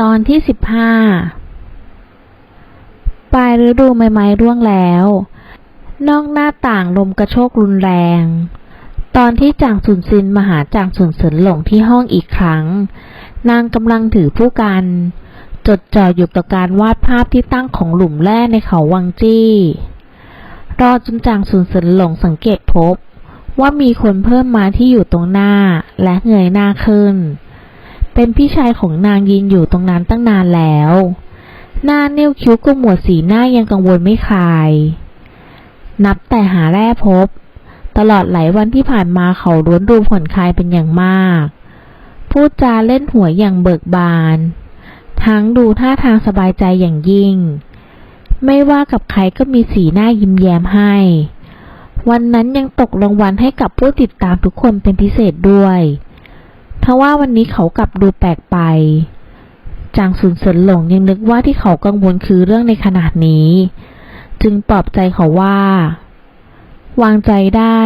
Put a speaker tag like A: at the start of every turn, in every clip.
A: ตอนที่สิบห้าปลายฤดูใบไม้ร่วงแล้ว นอกหน้าต่างลมกระโชกรุนแรง ตอนที่จางสุนซินมาหาจางสุนเสินหลงที่ห้องอีกครั้ง นางกำลังถือผู้กัน จดจ่ออยู่กับการวาดภาพที่ตั้งของหลุมแร่ในเขาวังจี้รอจนจางสุนเสินหลงสังเกตพบ ว่ามีคนเพิ่มมาที่อยู่ตรงหน้าและเงยหน้าขึ้น เป็นพี่ชายของนางยืนอยู่ตรงนั้นตั้งนานแล้ว หน้านิ้วคิ้วก็หมวดสีหน้ายังกังวลไม่คลาย นับแต่หาแร่พบ ตลอดหลายวันที่ผ่านมาเขาล้วนดูผ่อนคลายเป็นอย่างมาก พูดจาเล่นหัวอย่างเบิกบาน ทั้งดูท่าทางสบายใจอย่างยิ่ง ไม่ว่ากับใครก็มีสีหน้ายิ้มแย้มให้ วันนั้นยังตกรางวัลให้กับผู้ติดตามทุกคนเป็นพิเศษด้วย ทว่าวันนี้เขากลับดูแปลกไป จางสุนเสินหลงยังนึกว่าที่เขากังวลคือเรื่องในขนาดนี้ จึงปลอบใจเขาว่า วางใจได้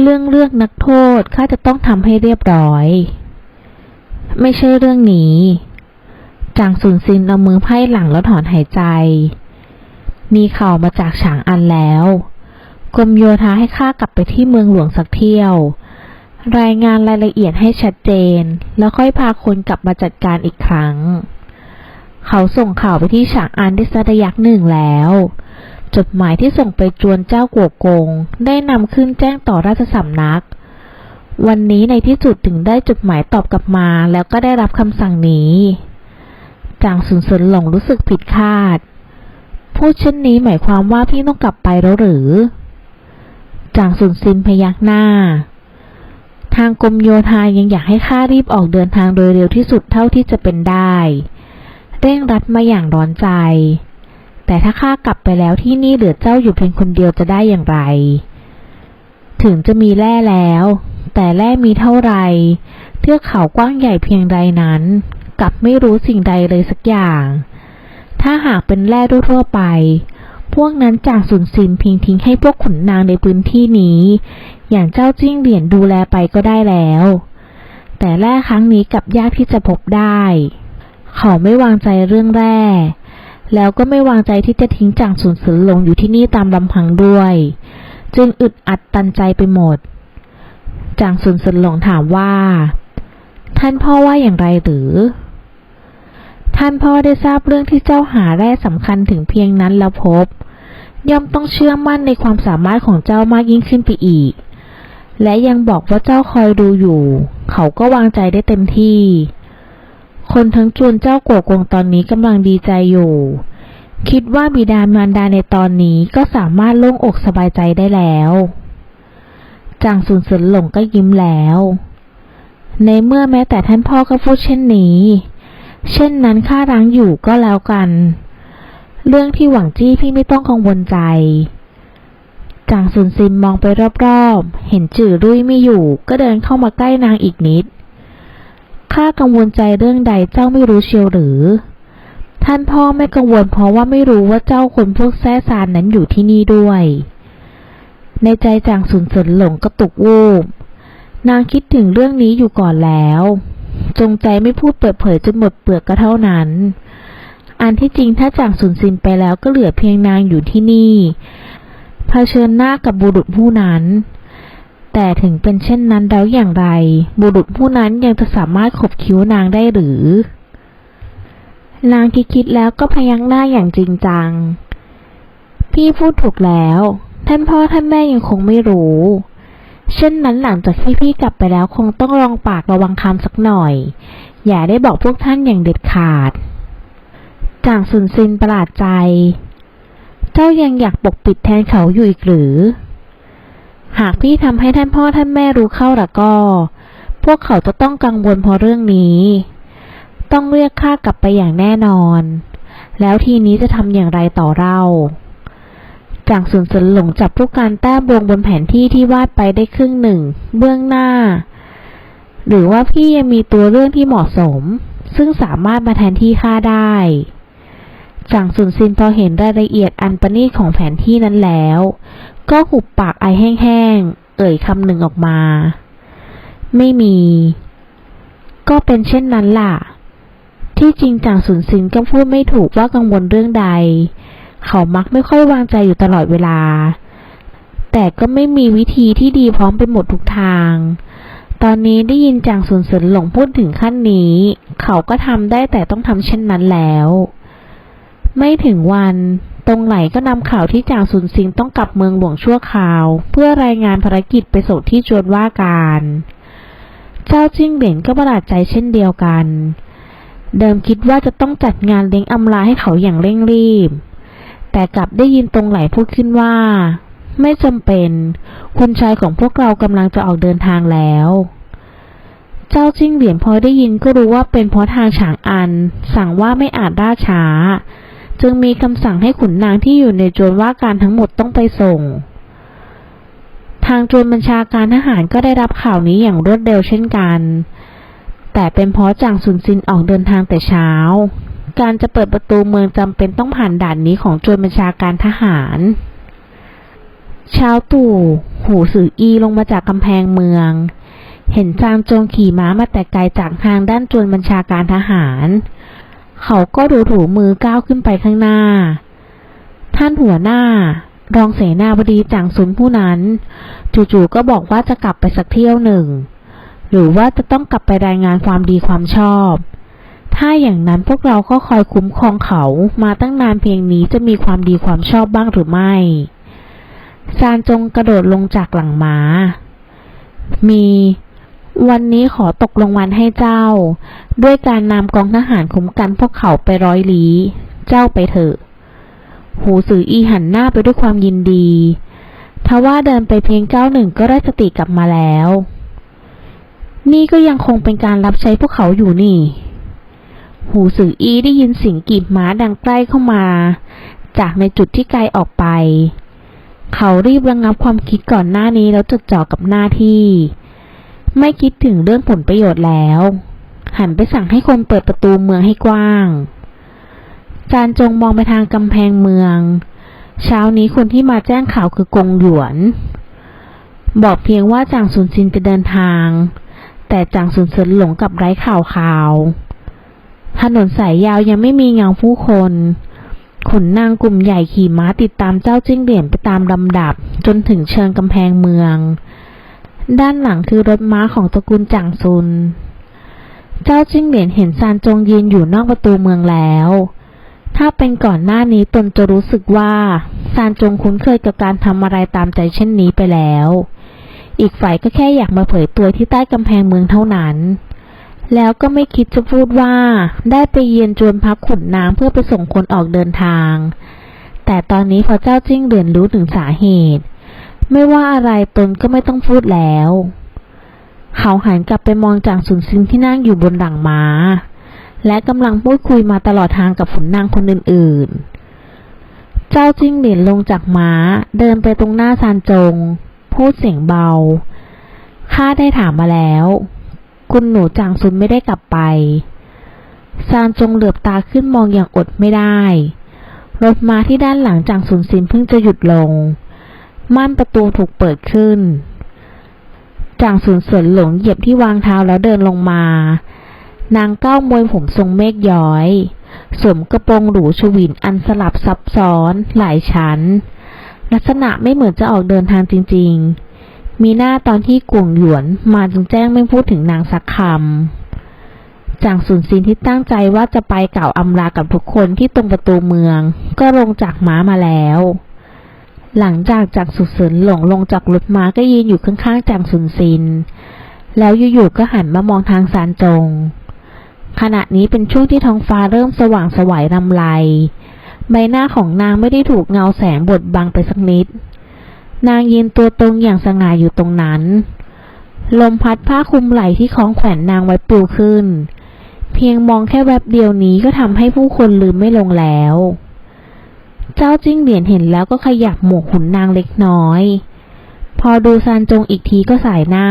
A: เรื่องเลือกนักโทษข้าจะต้องทำให้เรียบร้อย ไม่ใช่เรื่องนี้จางสุนซินเอามือไพ่หลังแล้วถอนหายใจ มีข่าวมาจากฉางอันแล้ว กรมโยธาให้ข้ากลับไปที่เมืองหลวงสักเที่ยว รายงานรายละเอียดให้ชัดเจน แล้วค่อยพาคนกลับมาจัดการอีกครั้ง เขาส่งข่าวไปที่ฉางอันได้สักระยะหนึ่งแล้ว จดหมายที่ส่งไปจวนเจ้ากัวกง ได้นำขึ้นแจ้งต่อราชสำนัก วันนี้ในที่สุดถึงได้จดหมายตอบกลับมา แล้วก็ได้รับคำสั่งนี้จางสุนเซินหลงรู้สึกผิดคาด พูดเช่นนี้หมายความว่าพี่ต้องกลับไปแล้วหรือ จางสุนซินพยักหน้า ทางกรมโยธายังอยากให้ข้ารีบออกเดินทางโดยเร็วที่สุดเท่าที่จะเป็นได้ เร่งรัดมาอย่างร้อนใจ แต่ถ้าข้ากลับไปแล้วที่นี่เหลือเจ้าอยู่เพียงคนเดียวจะได้อย่างไร ถึงจะมีแร่แล้ว แต่แร่มีเท่าไหร่เทือกเขากว้างใหญ่เพียงใดนั้น กลับไม่รู้สิ่งใดเลยสักอย่าง ถ้าหากเป็นแร่ทั่วไป พวกนั้นจากสุนซินเพียงทิ้งให้พวกขุนนางในพื้นที่นี้ อย่างเจ้าจิ้งเหรียญดูแลไปก็ได้แล้ว แต่แร่ครั้งนี้กลับยากที่จะพบได้ เขาไม่วางใจเรื่องแร่ แล้วก็ไม่วางใจที่จะทิ้งจางสุนสินลงอยู่ที่นี่ตามลำพังด้วย จึงอึดอัดตันใจไปหมด จางสุนสินหลงถามว่า ท่านพ่อว่าอย่างไรหรือท่านพ่อได้ทราบเรื่องที่เจ้าหาแร่สำคัญถึงเพียงนั้นแล้วพบ ย่อมต้องเชื่อมั่นในความสามารถของเจ้ามากยิ่งขึ้นไปอีก และยังบอกว่าเจ้าคอยดูอยู่ เขาก็วางใจได้เต็มที่ คนทั้งจวนเจ้ากัวกงตอนนี้กำลังดีใจอยู่ คิดว่าบิดามารดาในตอนนี้ก็สามารถโล่งอกสบายใจได้แล้วจางสุนเสินหลงก็ยิ้มแล้ว ในเมื่อแม้แต่ท่านพ่อก็พูดเช่นนี้ เช่นนั้นข้าร้างอยู่ก็แล้วกัน เรื่องที่หวังจี้พี่ไม่ต้องกังวลใจ จางสุนซินมองไปรอบๆ เห็นจื่อรุ่ยไม่อยู่ ก็เดินเข้ามาใกล้นางอีกนิด ข้ากังวลใจเรื่องใดเจ้าไม่รู้เชียวหรือ ท่านพ่อไม่กังวลเพราะว่าไม่รู้ว่าเจ้าคนพวกแซ่ซานนั้นอยู่ที่นี่ด้วย ในใจจางสุนสินหลงกระตุกวูบ นางคิดถึงเรื่องนี้อยู่ก่อนแล้ว จงใจไม่พูดเปิดเผยจนหมดเปลือกก็เท่านั้น อันที่จริงถ้าจางสุนซินไปแล้วก็เหลือเพียงนางอยู่ที่นี่ เผชิญหน้ากับบุรุษผู้นั้น แต่ถึงเป็นเช่นนั้นแล้วอย่างไร บุรุษผู้นั้นยังจะสามารถขบคิ้วนางได้หรือ นางคิดคิดแล้วก็พยักหน้าอย่างจริงจัง พี่พูดถูกแล้ว ท่านพ่อท่านแม่ยังคงไม่รู้ เช่นนั้นหลังจากที่พี่กลับไปแล้วคงต้องลองปากระวังคำสักหน่อย อย่าได้บอกพวกท่านอย่างเด็ดขาด จางสุนซินประหลาดใจ เจ้ายังอยากปกปิดแทนเขาอยู่อีกหรือ หากพี่ทำให้ท่านพ่อท่านแม่รู้เข้าละก็ พวกเขาจะต้องกังวลเพราะเรื่องนี้ ต้องเรียกข้ากลับไปอย่างแน่นอน แล้วทีนี้จะทำอย่างไรต่อเราจางสุนสนหลงจับผู้การแต้มวงบนแผนที่ที่วาดไปได้ครึ่งหนึ่ง เบื้องหน้า หรือว่าพี่ยังมีตัวเรื่องที่เหมาะสม ซึ่งสามารถมาแทนที่ข้าได้ จางสุนซินพอเห็นรายละเอียดอันประณีตของแผนที่นั้นแล้ว ก็หุบปากไอแห้งๆ เอ่ยคำหนึ่งออกมา ไม่มี ก็เป็นเช่นนั้นล่ะ ที่จริงจางสุนซินก็พูดไม่ถูกว่ากังวลเรื่องใด เขามักไม่ค่อยวางใจอยู่ตลอดเวลา แต่ก็ไม่มีวิธีที่ดีพร้อมไปหมดทุกทาง ตอนนี้ได้ยินจางสุนสินหลงพูดถึงขั้นนี้ เขาก็ทำได้แต่ต้องทำเช่นนั้นแล้ว ไม่ถึงวัน ตรงไหลก็นำข่าวที่จางสุนซิงต้องกลับเมืองหลวงชั่วคราว เพื่อรายงานภารกิจไปส่งที่จวนว่าการ เจ้าจิ้งเหลนก็ประหลาดใจเช่นเดียวกัน เดิมคิดว่าจะต้องจัดงานเลี้ยงอำลาให้เขาอย่างเร่งรีบ แต่กลับได้ยินตรงไหลพูดขึ้นว่า ไม่จำเป็น คุณชายของพวกเรากำลังจะออกเดินทางแล้วเจ้าจิ้งเหรียญพอได้ยินก็รู้ว่าเป็นเพราะทางฉางอัน สั่งว่าไม่อาจล่าช้า จึงมีคำสั่งให้ขุนนางที่อยู่ในจวนว่าการทั้งหมดต้องไปส่ง ทางจวนบัญชาการทหารก็ได้รับข่าวนี้อย่างรวดเร็วเช่นกัน แต่เป็นเพราะจางซุนซินออกเดินทางแต่เช้า การจะเปิดประตูเมืองจำเป็นต้องผ่านด่านนี้ของจวนบัญชาการทหาร เช้าตู่หูสืออีลงมาจากกำแพงเมือง เห็นจางโจงขี่ม้ามาแต่ไกลจากทางด้านจวนบัญชาการทหาร เขาก็ดูถูมือก้าวขึ้นไปข้างหน้า ท่านหัวหน้า รองเสนาบดีจางซุนผู้นั้น จู่ๆก็บอกว่าจะกลับไปสักเที่ยวหนึ่ง หรือว่าจะต้องกลับไปรายงานความดีความชอบ ถ้าอย่างนั้นพวกเราก็คอยคุ้มครองเขามาตั้งนานเพียงนี้จะมีความดีความชอบบ้างหรือไม่ซานจงกระโดดลงจากหลังม้า มี วันนี้ขอตกลงวันให้เจ้า ด้วยการนำกองทหารคุ้มกันพวกเขาไปร้อยลี้ เจ้าไปเถอะ หูสืออีหันหน้าไปด้วยความยินดีทว่าเดินไปเพียงก้าวหนึ่งก็ได้สติกลับมาแล้ว นี่ก็ยังคงเป็นการรับใช้พวกเขาอยู่นี่ หูสืออีได้ยินเสียงกีบม้าดังใกล้เข้ามา จากในจุดที่ไกลออกไป เขารีบระงับความคิดก่อนหน้านี้แล้วจดจ่อกับหน้าที่ ไม่คิดถึงเรื่องผลประโยชน์แล้ว หันไปสั่งให้คนเปิดประตูเมืองให้กว้าง จานจงมองไปทางกำแพงเมือง เช้านี้คนที่มาแจ้งข่าวคือกงหยวน บอกเพียงว่าจางซุนซินจะเดินทาง แต่จางซุนเซินหลงกับไร้ข่าวข่าว ถนนสายยาวยังไม่มีเงาผู้คนขนนางกลุ่มใหญ่ขี่ม้าติดตามเจ้าจิ้งเหรียญไปตามลำดับ จนถึงเชิงกำแพงเมือง ด้านหลังคือรถม้าของตระกูลจ่างซุน เจ้าจิ้งเหรียญเห็นซานจงยืนอยู่นอกประตูเมืองแล้ว ถ้าเป็นก่อนหน้านี้ตนจะรู้สึกว่าซานจงคุ้นเคยกับการทำอะไรตามใจเช่นนี้ไปแล้ว อีกฝ่ายก็แค่อยากมาเผยตัวที่ใต้กำแพงเมืองเท่านั้น แล้วก็ไม่คิดจะพูดว่า ได้ไปเยียนจวนพักขุนนางเพื่อไปส่งคนออกเดินทาง แต่ตอนนี้พอเจ้าจิ้งเหรียญรู้ถึงสาเหตุ ไม่ว่าอะไรตนก็ไม่ต้องพูดแล้ว เขาหันกลับไปมองจากสุนซิงที่นั่งอยู่บนหลังม้า และกำลังพูดคุยมาตลอดทางกับขุนนางคนอื่นๆ เจ้าจิ้งเหรียญลงจากม้า เดินไปตรงหน้าซานจง พูดเสียงเบา ข้าได้ถามมาแล้ว คุณหนูจางซุนไม่ได้กลับไปซานจงเหลือบตาขึ้นมองอย่างอดไม่ได้ รถม้าที่ด้านหลังจางซุนซินเพิ่งจะหยุดลง ม่านประตูถูกเปิดขึ้น จางซุนเสรินหลงเหยียบที่วางเท้าแล้วเดินลงมา นางก้าวมวยผมทรงเมฆย้อย สวมกระโปรงหรูชวินอันสลับซับซ้อนหลายชั้น ลักษณะไม่เหมือนจะออกเดินทางจริง ๆ มีหน้าตอนที่กวงหยวนมาจึงแจ้งไม่พูดถึงนางสักคำจางสุนซินที่ตั้งใจว่าจะไปกล่าวอำลากับทุกคนที่ตรงประตูเมือง ก็ลงจากม้ามาแล้ว หลังจากจากสุเสรินหลงลงจากรถม้าก็ยืนอยู่ข้างๆจางสุนซิน แล้วอยู่ๆก็หันมามองทางซานจง ขณะนี้เป็นช่วงที่ท้องฟ้าเริ่มสว่างสวัยรำไร ใบหน้าของนางไม่ได้ถูกเงาแสงบดบังไปสักนิด นางยืนตัวตรงอย่างสง่าอยู่ตรงนั้น ลมพัดผ้าคลุมไหล่ที่คล้องแขวนนางไว้ปลิวขึ้น เพียงมองแค่แวบเดียวนี้ก็ทำให้ผู้คนลืมไม่ลงแล้ว เจ้าจิ้งเหรียญเห็นแล้วก็ขยับหมวกหุ่นนางเล็กน้อย พอดูซานจงอีกทีก็สายหน้า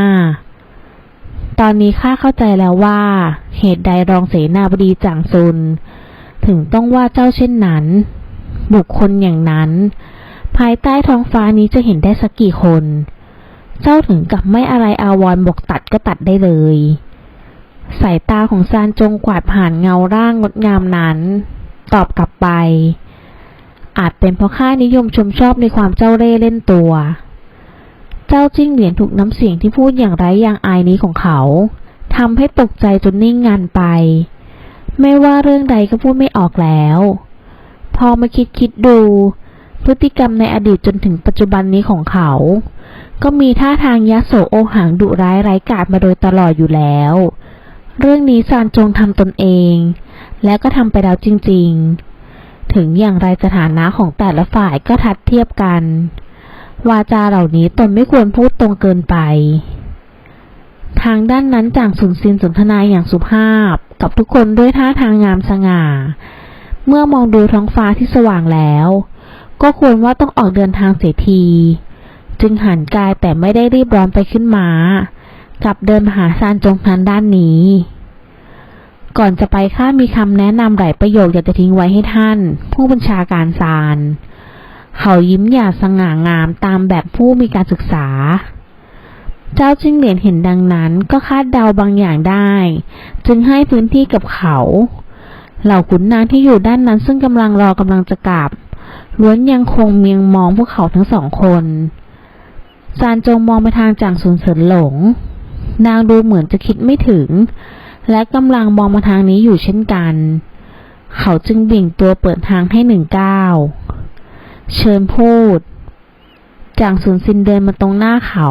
A: ตอนนี้ข้าเข้าใจแล้วว่า เหตุใดรองเสนาบดีจางซุน ถึงต้องว่าเจ้าเช่นนั้น บุคคลอย่างนั้น ภายใต้ท้องฟ้านี้จะเห็นได้สักกี่คน เจ้าถึงกับไม่อะไรอาวรบอกตัดก็ตัดได้เลยสายตาของซานจงกวาดผ่านเงาร่างงดงามนั้น ตอบกลับไป อาจเป็นเพราะข้านิยมชมชอบในความเจ้าเร่ห์เล่นตัว เจ้าจิ้งเหรียญถูกน้ำเสียงที่พูดอย่างไร้ยางอายนี้ของเขาทำให้ตกใจจนนิ่งงันไป ไม่ว่าเรื่องใดก็พูดไม่ออกแล้ว พอมาคิดคิดดู พฤติกรรมในอดีตจนถึงปัจจุบันนี้ของเขา ก็มีท่าทางยะโสโอหังดุร้ายไร้กาจมาโดยตลอดอยู่แล้ว เรื่องนี้ซานจงทำตนเอง และก็ทำไปแล้วจริง ๆ ถึงอย่างไรสถานะของแต่ละฝ่ายก็ทัดเทียบกัน วาจาเหล่านี้ตนไม่ควรพูดตรงเกินไป ทางด้านนั้นจางสุนซินสนทนาอย่างสุภาพ กับทุกคนด้วยท่าทางงามสง่า เมื่อมองดูท้องฟ้าที่สว่างแล้ว ก็ควรว่าต้องออกเดินทางเสียที จึงหันกายแต่ไม่ได้รีบร้อนไปขึ้นมา้ากลับเดินมาหาซานจงทางด้านนี้ ก่อนจะไปข้ามีคำแนะนำหลายประโยคอยากจะทิ้งไว้ให้ท่าน ผู้บัญชาการซานเขายิ้มหยาดสง่างามตามแบบผู้มีการศึกษา เจ้าจิ้งเหรียญเห็นดังนั้นก็คาดเดาบางอย่างได้ จึงให้พื้นที่กับเขา เหล่าขุนนางที่อยู่ด้านนั้นซึ่งกำลังรอกำลังจะกลับล้วนยังคงเมียงมองพวกเขาทั้งสองคนซานจงมองไปทางจางสุนเสินหลง นางดูเหมือนจะคิดไม่ถึง และกำลังมองมาทางนี้อยู่เช่นกัน เขาจึงบิ่งตัวเปิดทางให้หนึ่งก้าวเชิญพูด จางสุนซินเดินมาตรงหน้าเขา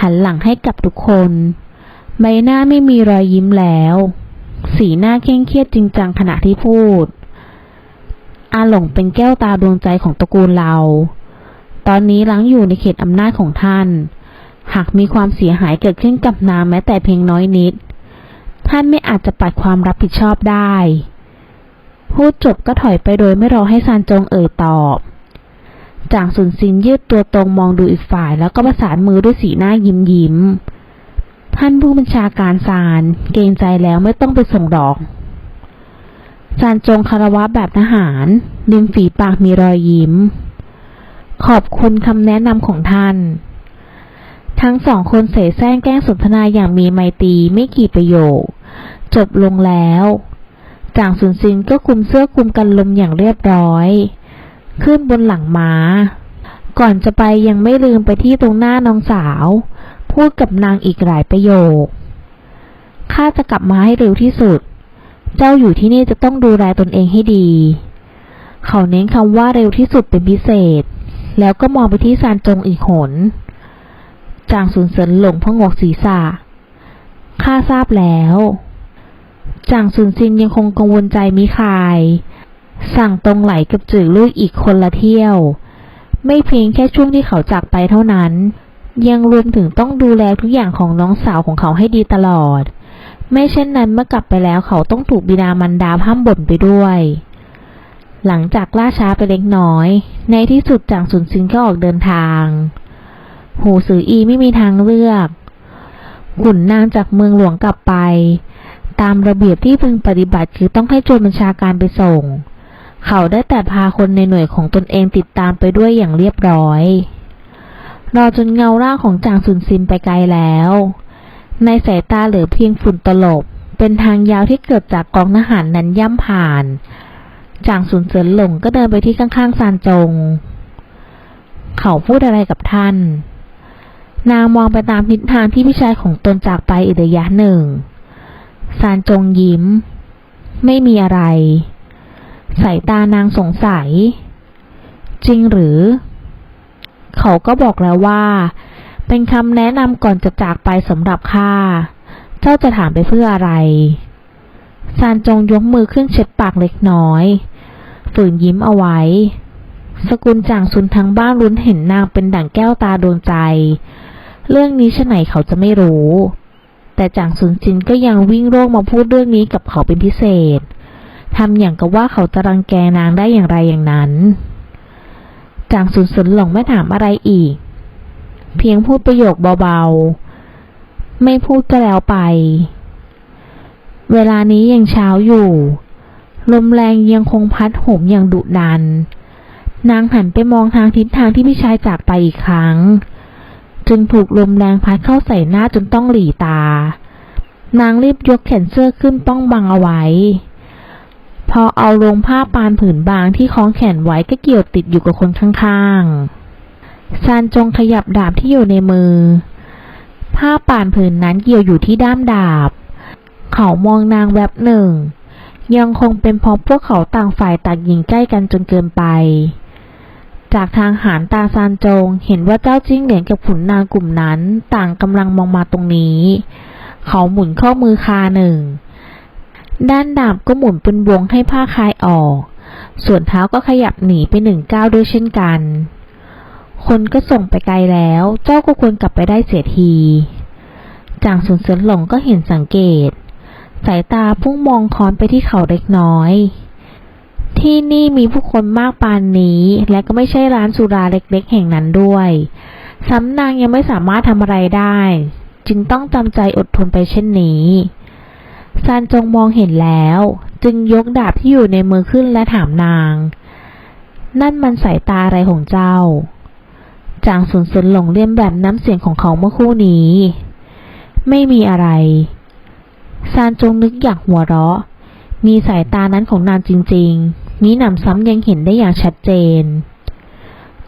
A: หันหลังให้กับทุกคน ใบหน้าไม่มีรอยยิ้มแล้ว สีหน้าเคร่งเครียดจริงจังขณะที่พูด อาหลงเป็นแก้วตาดวงใจของตระกูลเรา ตอนนี้ล้างอยู่ในเขตอำนาจของท่าน หากมีความเสียหายเกิดขึ้นกับนางแม้แต่เพียงน้อยนิด ท่านไม่อาจจะปัดความรับผิดชอบได้ พูดจบก็ถอยไปโดยไม่รอให้ซานจงเอ่ยตอบจางสุนซินยืดตัวตรงมองดูอีกฝ่าย แล้วก็ประสานมือด้วยสีหน้ายิ้มยิ้ม ท่านผู้บัญชาการซาน เกรงใจแล้วไม่ต้องไปส่งดอกซานจงคารวะแบบทหารริมฝีปากมีรอยยิ้ม ขอบคุณคำแนะนำของท่าน ทั้งสองคนเสแสร้งแกล้งสนทนาอย่างมีไมตรีไม่กี่ประโยค จบลงแล้ว จางสุนซินก็คุมเสื้อคุมกันลมอย่างเรียบร้อย ขึ้นบนหลังม้า ก่อนจะไปยังไม่ลืมไปที่ตรงหน้าน้องสาว พูดกับนางอีกหลายประโยค ข้าจะกลับมาให้เร็วที่สุด เจ้าอยู่ที่นี่จะต้องดูแลตนเองให้ดี เขาเน้นคำว่าเร็วที่สุดเป็นพิเศษ แล้วก็มองไปที่ซานจงอีกหนจางสุนเสินหลงพงกศีรษะข้าทราบแล้ว จางสุนซินยังคงกังวลใจมิคาย สั่งตรงไหลกับจื่อลุยอีกคนละเที่ยว ไม่เพียงแค่ช่วงที่เขาจากไปเท่านั้น ยังรวมถึงต้องดูแลทุกอย่างของน้องสาวของเขาให้ดีตลอด ไม่เช่นนั้นเมื่อกลับไปแล้วเขาต้องถูกบิดามันดาห้ามบ่นไปด้วย หลังจากล่าช้าไปเล็กน้อย ในที่สุดจางสุนซินก็ออกเดินทาง หูสืออีไม่มีทางเลือกขุนนางจากเมืองหลวงกลับไป ตามระเบียบที่พึงปฏิบัติคือต้องให้โจรบัญชาการไปส่ง เขาได้แต่พาคนในหน่วยของตนเองติดตามไปด้วยอย่างเรียบร้อย รอจนเงาร่างของจางสุนซินไปไกลแล้ว ในสายตาเหลือเพียงฝุ่นตลบ เป็นทางยาวที่เกิดจากกองทหารนั้นย่ำผ่าน จางสุนเสินหลงก็เดินไปที่ข้างๆซานจง เขาพูดอะไรกับท่านนางมองไปตามทิศทางที่พี่ชายของตนจากไปอีกระยะหนึ่ง ซานจงยิ้ม ไม่มีอะไร สายตานางสงสัย จริงหรือ เขาก็บอกแล้วว่า เป็นคำแนะนำก่อนจะจากไปสำหรับข้า เจ้าจะถามไปเพื่ออะไร ซานจงยกมือขึ้นเช็ดปากเล็กน้อย ฝืนยิ้มเอาไว้ สกุลจางซุนทั้งบ้านรุ้นเห็นนางเป็นดั่งแก้วตาดวงใจ เรื่องนี้ชะไหนเขาจะไม่รู้ แต่จางซุนจินก็ยังวิ่งโรคมาพูดเรื่องนี้กับเขาเป็นพิเศษทำอย่างกับว่าเขาจะรังแกนางได้อย่างไรอย่างนั้น จางซุนสนหลงไม่ถามอะไรอีก เพียงพูดประโยคเบาๆ ไม่พูดก็แล้วไป เวลานี้ยังเช้าอยู่ ลมแรงยังคงพัดโหมอย่างดุดัน นางหันไปมองทางทิศทางที่พี่ชายจากไปอีกครั้ง จึงถูกลมแรงพัดเข้าใส่หน้าจนต้องหลีตา นางรีบยกแขนเสื้อขึ้นป้องบังเอาไว้ พอเอาลงผ้าปานผืนบางที่คล้องแขนไว้ก็เกี่ยวติดอยู่กับคนข้างๆซานจงขยับดาบที่อยู่ในมือ ผ้าป่านผืนนั้นเกี่ยวอยู่ที่ด้ามดาบ เขามองนางแวบหนึ่ง ยังคงเป็นเพราะพวกเขาต่างฝ่ายต่างยิงใกล้กันจนเกินไป จากทางหารตาซานจงเห็นว่าเจ้าจิ้งเหลียนกับขุนนางกลุ่มนั้น ต่างกำลังมองมาตรงนี้ เขาหมุนข้อมือคาหนึ่ง ด้านดาบก็หมุนเป็นวงให้ผ้าคลายออก ส่วนเท้าก็ขยับหนีไปหนึ่งก้าวด้วยเช่นกัน คนก็ส่งไปไกลแล้ว เจ้าก็ควรกลับไปได้เสียที จางสุนเสินหลงก็เห็นสังเกต สายตาพุ่งมองค้อนไปที่เขาเล็กน้อย ที่นี่มีผู้คนมากปานนี้ และก็ไม่ใช่ร้านสุราเล็กๆ แห่งนั้นด้วยซ้ำนางยังไม่สามารถทำอะไรได้ จึงต้องจำใจอดทนไปเช่นนี้ซานจงมองเห็นแล้ว จึงยกดาบที่อยู่ในมือขึ้นและถามนาง นั่นมันสายตาอะไรของเจ้า จางสุนสนหลงเลียนแบบน้ำเสียงของเขาเมื่อคู่นี้ ไม่มีอะไรซานจงนึกอยากหัวเราะ มีสายตานั้นของนางจริงๆ มีหนำซ้ำยังเห็นได้อย่างชัดเจน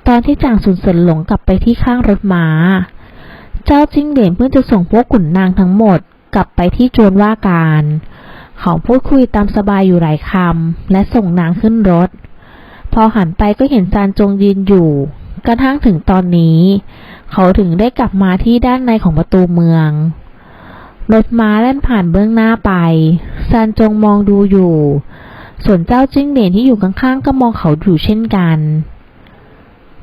A: ตอนที่จางสุนสนหลงกลับไปที่ข้างรถม้า เจ้าจิ้งเหลนเพิ่งจะส่งพวกขุนนางทั้งหมดกลับไปที่จวนว่าการ เขาพูดคุยตามสบายอยู่หลายคำและส่งนางขึ้นรถ พอหันไปก็เห็นซานจงยืนอยู่ กระทั่งถึงตอนนี้ เขาถึงได้กลับมาที่ด้านในของประตูเมือง รถม้าแล่นผ่านเบื้องหน้าไปซานจงมองดูอยู่ ส่วนเจ้าจิ้งเหลนที่อยู่ข้างๆก็มองเขาอยู่เช่นกัน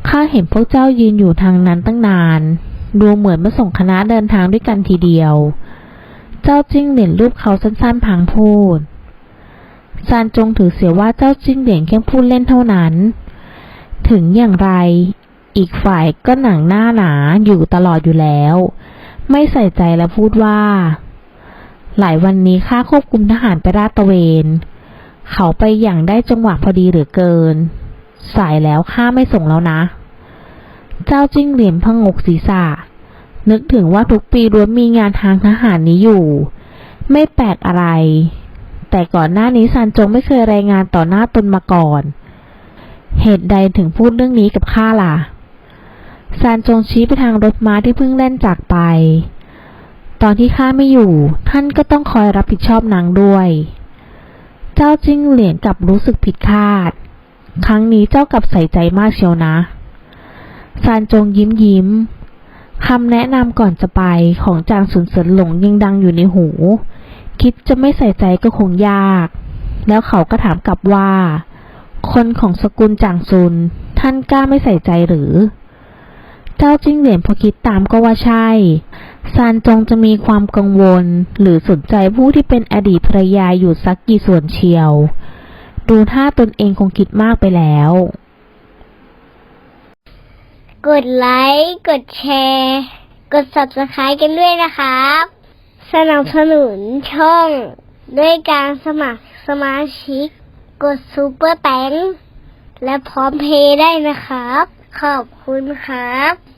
A: ข้าเห็นพวกเจ้ายืนอยู่ทางนั้นตั้งนาน ดูเหมือนมาส่งคณะเดินทางด้วยกันทีเดียว เจ้าจิ้งเหลนรูปเขาสั้นๆพลางพูดซานจงถือเสียว่าเจ้าจิ้งเหลนแค่พูดเล่นเท่านั้น ถึงอย่างไร อีกฝ่ายก็หนังหน้าหนาอยู่ตลอดอยู่แล้ว ไม่ใส่ใจและพูดว่า หลายวันนี้ข้าควบคุมทหารไปราดตะเวน เขาไปอย่างได้จังหวะพอดีหรือเกิน สายแล้วข้าไม่ส่งแล้วนะ เจ้าจิ้งเหรียญพงกศีรษะ นึกถึงว่าทุกปีล้วนมีงานทางทหารนี้อยู่ ไม่แปลกอะไร แต่ก่อนหน้านี้ซานจงไม่เคยรายงานต่อหน้าตนมาก่อน เหตุใดถึงพูดเรื่องนี้กับข้าล่ะซานจงชี้ไปทางรถม้าที่เพิ่งเล่นจากไป ตอนที่ข้าไม่อยู่ ท่านก็ต้องคอยรับผิดชอบนางด้วย เจ้าจิ้งเหลียนกลับรู้สึกผิดคาด ครั้งนี้เจ้ากลับใส่ใจมากเชียวนะซานจงยิ้มยิ้มคำแนะนำก่อนจะไปของจางสุนเสรินหลงยังดังอยู่ในหู คิดจะไม่ใส่ใจก็คงยาก แล้วเขาก็ถามกลับว่า คนของสกุลจางซุน ท่านกล้าไม่ใส่ใจหรือ เจ้าจิ้งเหรียญพอคิดตามก็ว่าใช่ซานจงจะมีความกังวล หรือสนใจผู้ที่เป็นอดีตภรรยาอยู่สักกี่ส่วนเชียว ดูท่าตนเองคงคิดมากไปแล้ว
B: กดไลค์ กดแชร์ กด subscribe กันด้วยนะครับ สนับสนุนช่อง ด้วยการสมัครสมาชิก กดซูเปอร์แตงและพร้อมเพย์ได้นะครับ ขอบคุณครับ